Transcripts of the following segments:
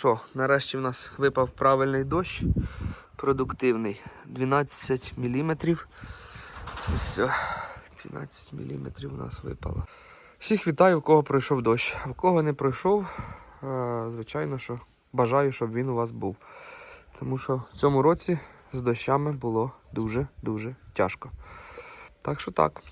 Що, нарешті в нас випав правильний дощ, продуктивний. 12 мм. Все, 12 мм у нас випало. Всіх вітаю, у кого пройшов дощ. В кого не пройшов, е, звичайно, що бажаю, щоб він у вас був. Тому що в цьому році з дощами було дуже-дуже тяжко. Так що так.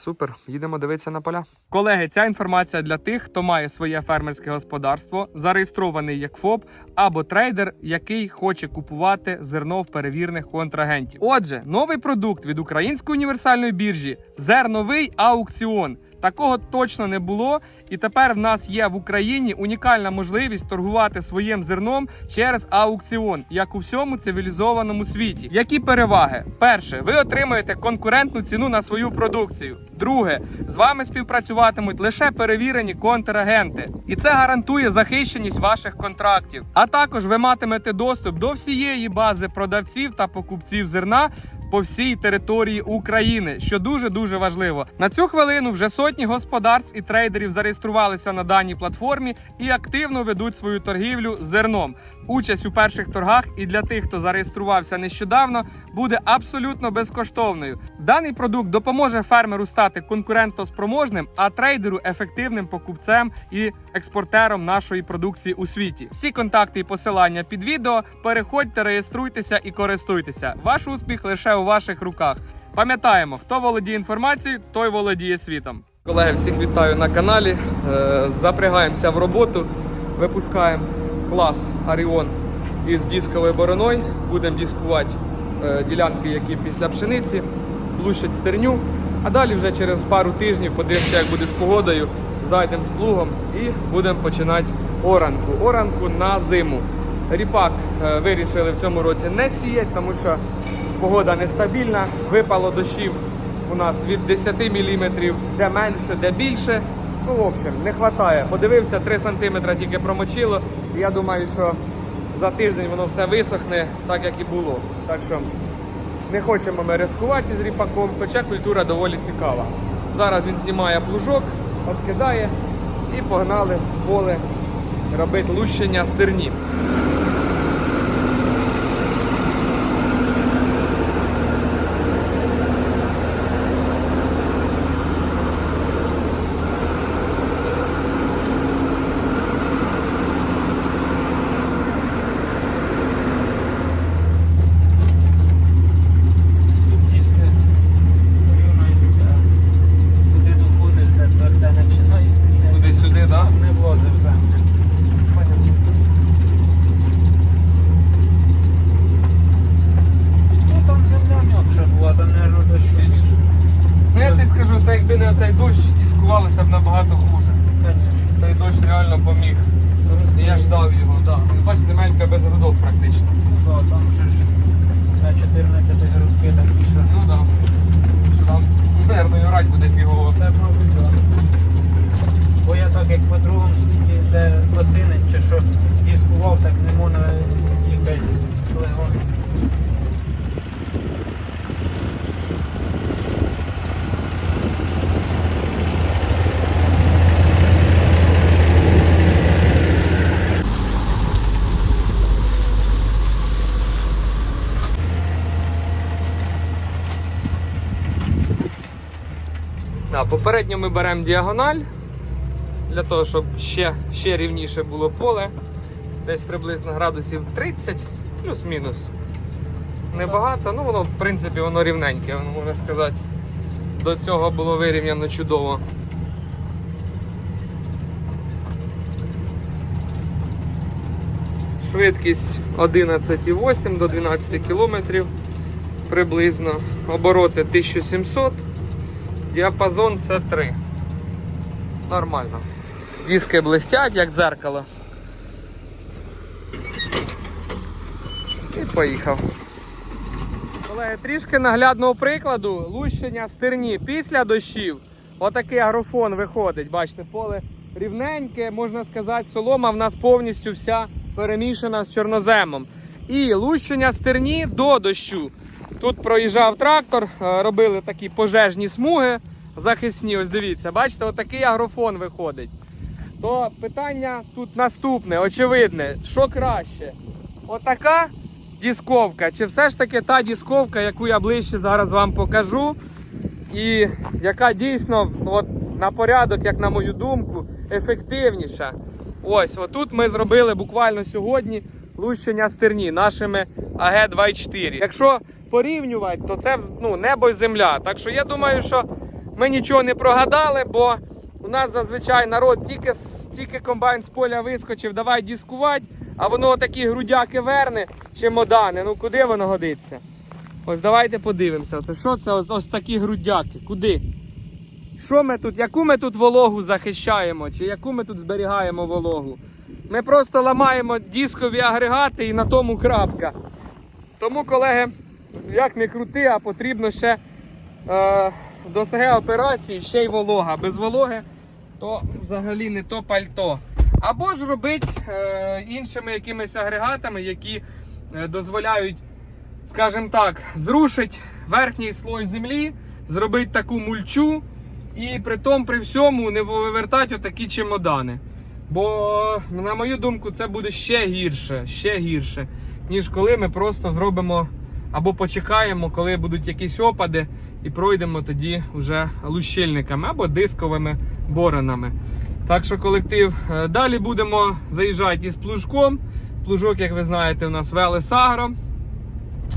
Супер, їдемо дивитися на поля. Колеги, ця інформація для тих, хто має своє фермерське господарство, зареєстрований як ФОП або трейдер, який хоче купувати зерно в перевірних контрагентів. Отже, новий продукт від Української універсальної біржі зерновий аукціон. Такого точно не було, і тепер в нас є в Україні унікальна можливість торгувати своїм зерном через аукціон, як у всьому цивілізованому світі. Які переваги? Перше, ви отримаєте конкурентну ціну на свою продукцію. Друге, з вами співпрацюватимуть лише перевірені контрагенти, і це гарантує захищеність ваших контрактів. А також ви матимете доступ до всієї бази продавців та покупців зерна по всій території України, що дуже дуже важливо. На цю хвилину вже сотні господарств і трейдерів зареєструвалися на даній платформі і активно ведуть свою торгівлю зерном. Участь у перших торгах і для тих, хто зареєструвався нещодавно, буде абсолютно безкоштовною. Даний продукт допоможе фермеру стати конкурентоспроможним, а трейдеру ефективним покупцем і експортером нашої продукції у світі. Всі контакти і посилання під відео. Переходьте, реєструйтеся і користуйтеся. Ваш успіх лише у ваших руках. Пам'ятаємо, хто володіє інформацією, той володіє світом. Колеги, всіх вітаю на каналі. Е, Запрягаємося в роботу, випускаємо клас Аріон із дисковою бороною. Будемо дискувати е, ділянки, які після пшениці, лущать стерню. А далі вже через пару тижнів подивимося, як буде з погодою. Зайдемо з плугом і будемо починати оранку. Оранку на зиму. Ріпак е, вирішили в цьому році не сіяти, тому що погода нестабільна. Випало дощів у нас від 10 мм, де менше, де більше. Ну, в общем, не вистачає. Подивився, 3 см тільки промочило. Я думаю, що за тиждень воно все висохне, так як і було. Так що не хочемо ми ризикувати з ріпаком, хоча культура доволі цікава. Зараз він знімає плужок, відкидає і погнали в поле робити лущення стерні. Тут диски рівнають, туди доходить, де тверде починає. Туди-сюди, так? Не влазить в землю. Ну там земля м'якша була, там, мабуть, дощу. Ну я тобі скажу, це якби не цей дощ, дискувалося б набагато хуже. Конечно. Цей дощ реально поміг. І Я ждав його, так. Да. Бач, земелька без грудок практично. Ну, да, там вже ж на 14 грудки такі, що Ну так. Да. Що там, наверное, орать буде фігово. Це мабуть, так. Бо я так як по другому світі, де осинень чи що дискував, так не можна якась легон. Да, попередньо ми беремо діагональ для того, щоб ще, ще рівніше було поле. Десь приблизно градусів 30, плюс-мінус. Небагато, ну воно, в принципі, воно рівненьке, можна сказати. До цього було вирівняно чудово. Швидкість 11,8 до 12 км приблизно. Обороти 1700. Діапазон це 3. Нормально. Диски блистять, як дзеркало. І поїхав. Колеги, трішки наглядного прикладу лущення стерні після дощів. Отакий агрофон виходить. Бачите, поле рівненьке, можна сказати, солома в нас повністю вся перемішана з чорноземом. І лущення стерні до дощу. Тут проїжджав трактор, е, робили такі пожежні смуги захисні. Ось дивіться, бачите, отакий агрофон виходить. то питання тут наступне, очевидне, що краще? Отака дисковка, чи все ж таки та дисковка, яку я ближче зараз вам покажу, і яка дійсно от, на порядок, як на мою думку, ефективніша. Ось, отут ми зробили буквально сьогодні лущення стерні нашими АГ-24. Якщо порівнювати, то це ну, небо і земля. Так що я думаю, що ми нічого не прогадали, бо у нас зазвичай народ тільки, тільки комбайн з поля вискочив, давай дискувати, а воно такі грудяки верне, чемодани. Ну куди воно годиться? Ось давайте подивимося. Це що це ось, ось такі грудяки? Куди? Що ми тут, яку ми тут вологу захищаємо, чи яку ми тут зберігаємо вологу? Ми просто ламаємо дискові агрегати і на тому крапка. Тому, колеги, як не крути, а потрібно ще е, до СГ операції ще й волога. Без вологи то взагалі не то пальто. Або ж робити е, іншими якимись агрегатами, які е, дозволяють, скажімо так, зрушити верхній слой землі, зробити таку мульчу і при тому при всьому не вивертати отакі чемодани. Бо, на мою думку, це буде ще гірше, ще гірше, ніж коли ми просто зробимо або почекаємо, коли будуть якісь опади, і пройдемо тоді вже лущильниками або дисковими боронами. Так що колектив е, далі будемо заїжджати із плужком. Плужок, як ви знаєте, у нас Велес Агро,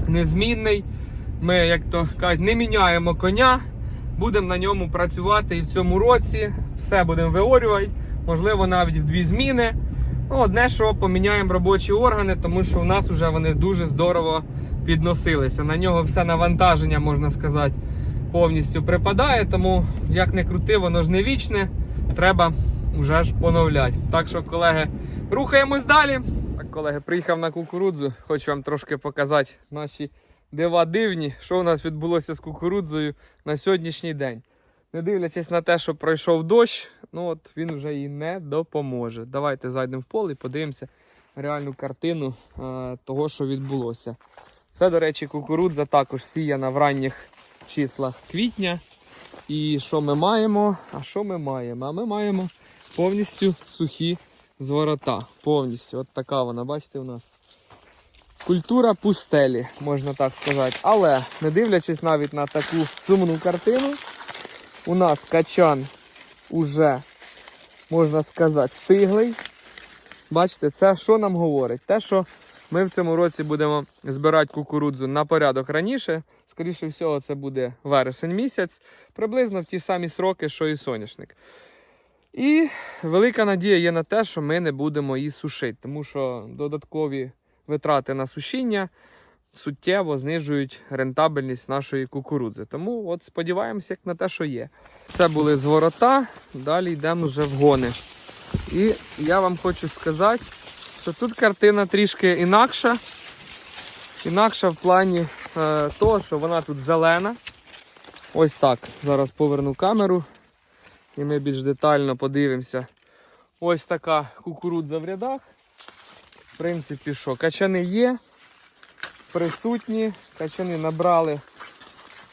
незмінний. Ми, як то кажуть, не міняємо коня. Будемо на ньому працювати і в цьому році. Все будемо виорювати, можливо, навіть в дві зміни. Ну, одне, що поміняємо робочі органи, тому що у нас вже вони дуже здорово підносилися. На нього все навантаження, можна сказати, повністю припадає. Тому, як не крути, воно ж не вічне. Треба вже ж поновляти. Так що, колеги, рухаємось далі. Так, колеги, приїхав на кукурудзу. Хочу вам трошки показати наші дива дивні, що у нас відбулося з кукурудзою на сьогоднішній день. Не дивлячись на те, що пройшов дощ, ну от він вже і не допоможе. Давайте зайдемо в поле і подивимося реальну картину е, того, що відбулося. Це, до речі, кукурудза також сіяна в ранніх числах квітня. І що ми маємо? А що ми маємо? А ми маємо повністю сухі зворота. Повністю. От така вона, бачите, у нас. Культура пустелі, можна так сказати. Але не дивлячись навіть на таку сумну картину, у нас качан уже, можна сказати, стиглий. Бачите, це що нам говорить? Те, що ми в цьому році будемо збирати кукурудзу на порядок раніше. Скоріше всього, це буде вересень місяць, приблизно в ті самі сроки, що і соняшник. І велика надія є на те, що ми не будемо її сушити, тому що додаткові витрати на сушіння суттєво знижують рентабельність нашої кукурудзи. Тому от сподіваємося як на те, що є. Це були зворота, далі йдемо вже в гони. І я вам хочу сказати, що тут картина трішки інакша. Інакша в плані е, того, що вона тут зелена. Ось так. Зараз поверну камеру і ми більш детально подивимося. Ось така кукурудза в рядах. В принципі, що, качани є, присутні, качани набрали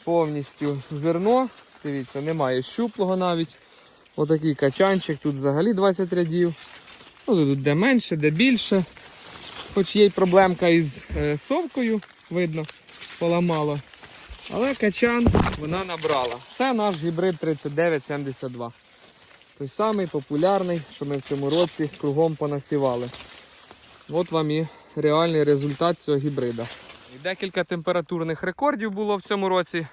повністю зерно. Дивіться, немає щуплого навіть. Отакий качанчик, тут взагалі 20 рядів. Ну, тут де менше, де більше. Хоч є й проблемка із е, совкою, видно, поламало. Але качан вона набрала. Це наш гібрид 3972. Той самий популярний, що ми в цьому році кругом понасівали. От вам і реальний результат цього гібрида. Декілька температурних рекордів було в цьому році.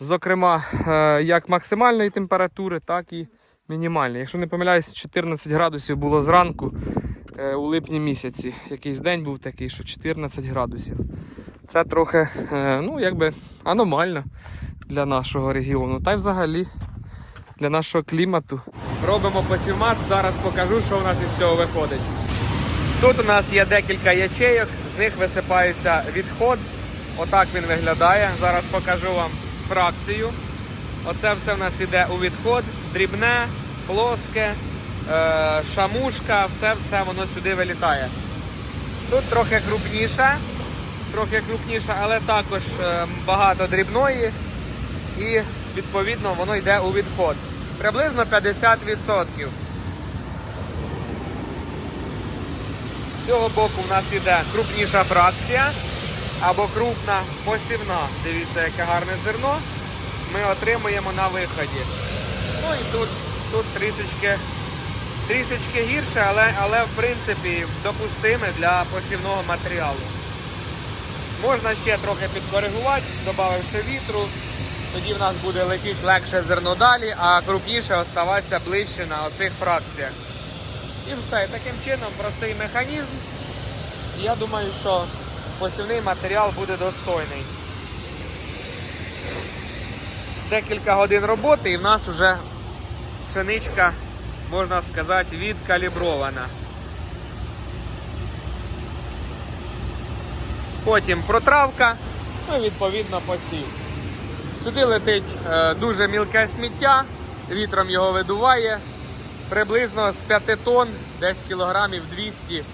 Зокрема, е, як максимальної температури, так і мінімальної. Якщо не помиляюсь, 14 градусів було зранку е, у липні місяці. Якийсь день був такий, що 14 градусів. Це трохи е, ну, якби аномально для нашого регіону. Та й взагалі для нашого клімату. Робимо посівмат, зараз покажу, що у нас із цього виходить. Тут у нас є декілька ячейок, з них висипається відход. Отак він виглядає. Зараз покажу вам фракцію. Оце все в нас йде у відход, дрібне, плоске, е, шамушка, все-все воно сюди вилітає. Тут трохи крупніше, трохи крупніше, але також е, багато дрібної і відповідно воно йде у відход. Приблизно 50%. З цього боку в нас іде крупніша фракція або крупна посівна. Дивіться, яке гарне зерно. Ми отримуємо на виході. Ну і тут, тут трішечки, трішечки гірше, але, але в принципі допустиме для посівного матеріалу. Можна ще трохи підкоригувати, додавши вітру. Тоді в нас буде летіти легше зерно далі, а крупніше оставатися ближче на оцих фракціях. І все. Таким чином простий механізм. Я думаю, що посівний матеріал буде достойний. Декілька годин роботи і в нас вже пшеничка, можна сказати, відкалібрована. Потім протравка, ну відповідно посів. Сюди летить е, дуже мілке сміття, вітром його видуває. Приблизно з 5 тонн, десь кілограмів 200,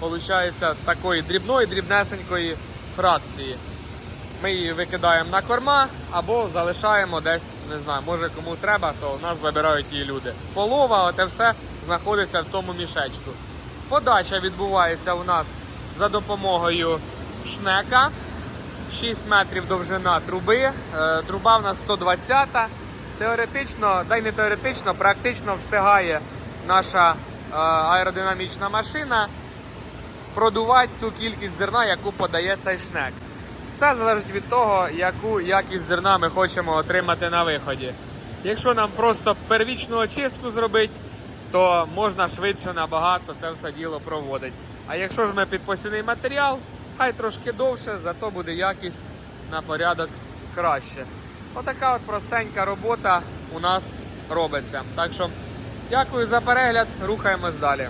виходить такої дрібної, дрібнесенької фракції. Ми її викидаємо на корма або залишаємо десь, не знаю, може кому треба, то у нас забирають її люди. Полова, оте все знаходиться в тому мішечку. Подача відбувається у нас за допомогою шнека. 6 метрів довжина труби. Е, Труба в нас 120. Теоретично, да й не теоретично, практично встигає наша е, аеродинамічна машина продувати ту кількість зерна, яку подає цей шнек. Все залежить від того, яку якість зерна ми хочемо отримати на виході. Якщо нам просто первічну очистку зробити, то можна швидше набагато це все діло проводити. А якщо ж ми під посівний матеріал, хай трошки довше, зато буде якість на порядок краще. Отака от простенька робота у нас робиться. Так що дякую за перегляд, рухаємось далі.